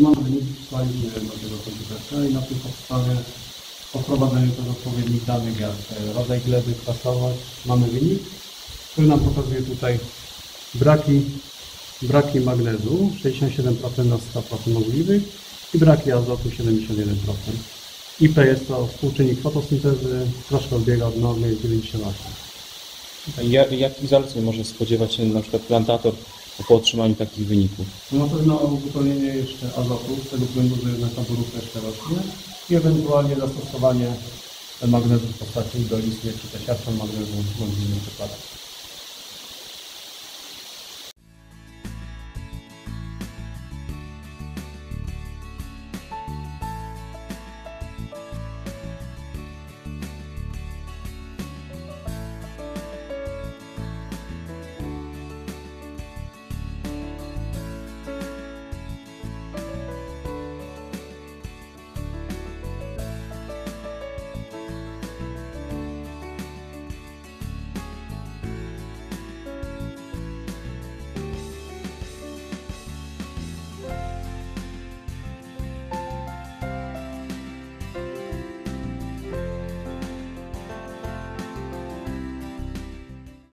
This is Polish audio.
Mamy wyniki przysłaliśmy do tego komputera i na tej podstawie po wprowadzeniu też odpowiednich danych jak e, rodzaj gleby, kwasowość, mamy wynik, który nam pokazuje tutaj braki, braki magnezu 67% na 100% możliwych i braki azotu 71%. IP jest to współczynnik fotosyntezy, troszkę odbiega od normy jest 98. Ja, jakich zaleceń może spodziewać się na przykład plantator po otrzymaniu takich wyników? No na pewno uzupełnienie jeszcze azotu, z tego względu, że jednak naborówka jeszcze rośnie i ewentualnie zastosowanie magnezu w postaci listry, czy też siarczan magnezu bądź innych przykładach.